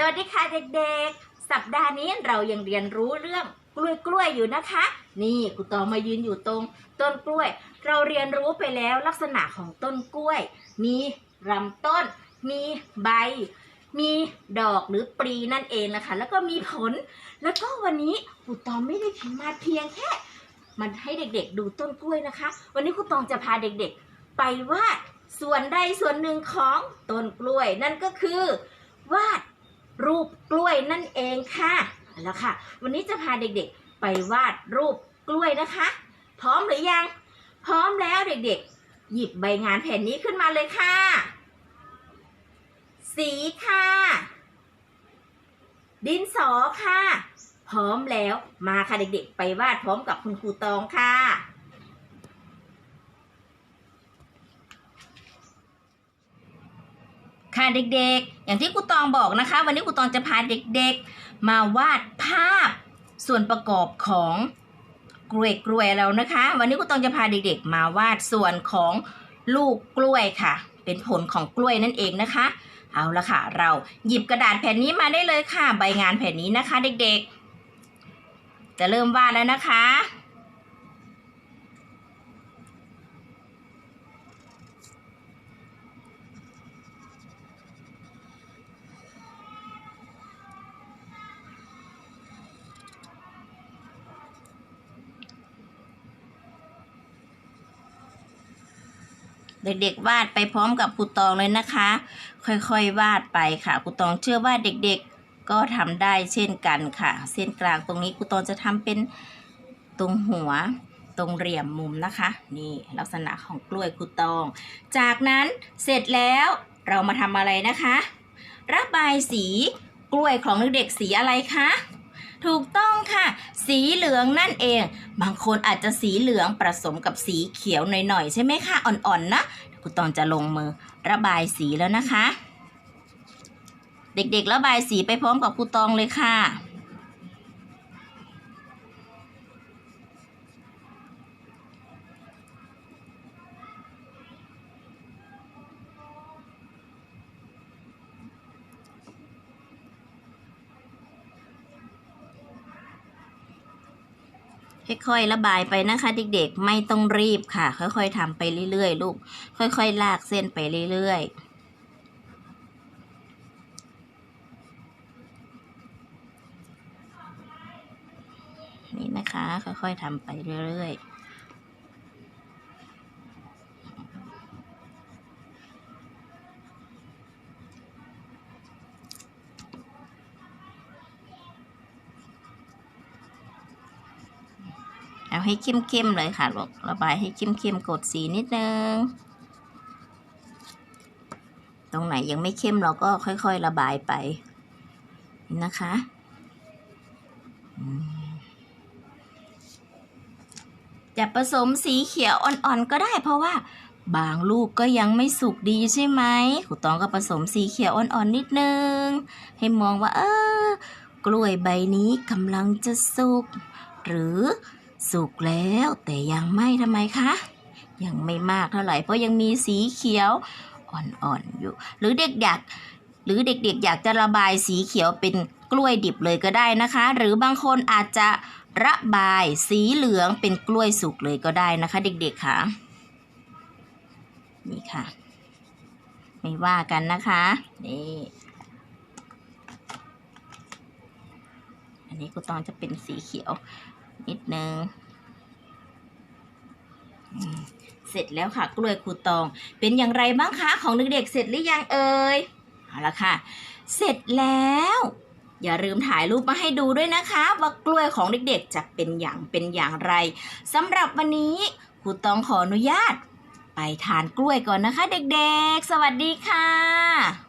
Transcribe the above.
สวัสดีค่ะเด็กๆ สัปดาห์นี้เรายังเรียนรู้เรื่องกล้วยกล้วยอยู่นะคะ นี่ครูตองมายืนอยู่ตรง ต้นกล้วย เราเรียนรู้ไปแล้วลักษณะของต้นกล้วย มีลำต้น มีใบ มีดอกหรือปลีนั่นเองนะคะ แล้วก็มีผล แล้วก็วันนี้ครูตองไม่ได้มาเพียงแค่ มันให้เด็กๆดูต้นกล้วยนะคะ วันนี้ครูตองจะพาเด็กๆ ไปวาดส่วนใดส่วนหนึ่งของต้นกล้วย นั่นก็คือวาด รูปกล้วยนั่นเองค่ะแล้วค่ะ วันนี้จะพาเด็กๆไปวาดรูปกล้วยนะคะ พร้อมหรือยัง พร้อมแล้วเด็กๆ หยิบใบงานแผ่นนี้ขึ้นมาเลยค่ะ สีค่ะ ดินสอค่ะ พร้อมแล้วมาค่ะเด็กๆ ไปวาดพร้อมกับคุณครูตองค่ะ ค่ะ เด็กๆ อย่างที่ครูตองบอกนะคะ วันนี้ครูตองจะพาเด็กๆ มาวาดภาพส่วนประกอบของกล้วยกล้วยแล้วนะคะ วันนี้ครูตองจะพาเด็กๆ มาวาดส่วนของลูกกล้วยค่ะ เป็นผลของกล้วยนั่นเองนะคะ เอาละค่ะ เราหยิบกระดาษแผ่นนี้มาได้เลยค่ะ ใบงานแผ่นนี้นะคะ เด็กๆ จะเริ่มวาดแล้วนะคะ เด็กๆวาดไปพร้อมกับครูตองเลยนะคะ ค่อยๆวาดไปค่ะครูตองเชื่อว่าเด็กๆ ก็ทำได้เช่นกันค่ะ เส้นกลางตรงนี้ครูตองจะทำเป็นตรงหัวตรงเหลี่ยมมุมนะคะ นี่ลักษณะของกล้วยครูตอง จากนั้นเสร็จแล้วเรามาทำอะไรนะคะ ระบายสีกล้วยของเด็กๆสีอะไรคะ ถูกต้องค่ะ สีเหลืองนั่นเอง บางคนอาจจะสีเหลืองผสมกับสีเขียวหน่อยๆ ใช่ไหมคะ อ่อนๆนะครูตองจะลงมือระบายสีแล้วนะคะ เด็กๆระบายสีไปพร้อมกับครูตองเลยค่ะ ค่อยๆ ระบายไปนะคะเด็กๆ ไม่ต้องรีบค่ะ ค่อยๆทำไปเรื่อยๆ ลูก ค่อยๆ ลากเส้นไปเรื่อยๆนี่นะคะ ค่อยๆทำไปเรื่อยๆ เอาให้เข้มๆเลยค่ะลูกระบายให้เข้มๆกดสีนิดนึง ตรงไหนยังไม่เข้มเราก็ค่อยๆระบายไปนะคะจะผสมสีเขียวอ่อนๆก็ได้เพราะว่าบางลูกก็ยังไม่สุกดีใช่ไหมครูตองก็ผสมสีเขียวอ่อนๆนิดนึง ให้มองว่า เออกล้วยใบนี้กำลังจะสุก หรือ สุกแล้วแต่ยังไม่ทำไมคะ ยังไม่มากเท่าไหร่เพราะยังมีสีเขียวอ่อนๆอยู่ หรือเด็กอยากหรือเด็กๆ อยากจะระบายสีเขียวเป็นกล้วยดิบเลยก็ได้นะคะ หรือบางคนอาจจะระบายสีเหลืองเป็นกล้วยสุกเลยก็ได้นะคะ เด็กๆค่ะนี่ค่ะ ไม่ว่ากันนะคะนี่อันนี้กูตองจะเป็นสีเขียว นิดนึงเสร็จแล้วค่ะ กล้วยคูตอง เป็นอย่างไรบ้างคะของเด็กๆเสร็จหรือยังเอ่ยเอาละค่ะ เสร็จแล้ว อย่าลืมถ่ายรูปมาให้ดูด้วยนะคะ ว่ากล้วยของเด็กๆจะเป็นอย่างเป็นอย่างไรสำหรับวันนี้ครูตองขออนุญาต ไปทานกล้วยก่อนนะคะ เด็กๆ สวัสดีค่ะ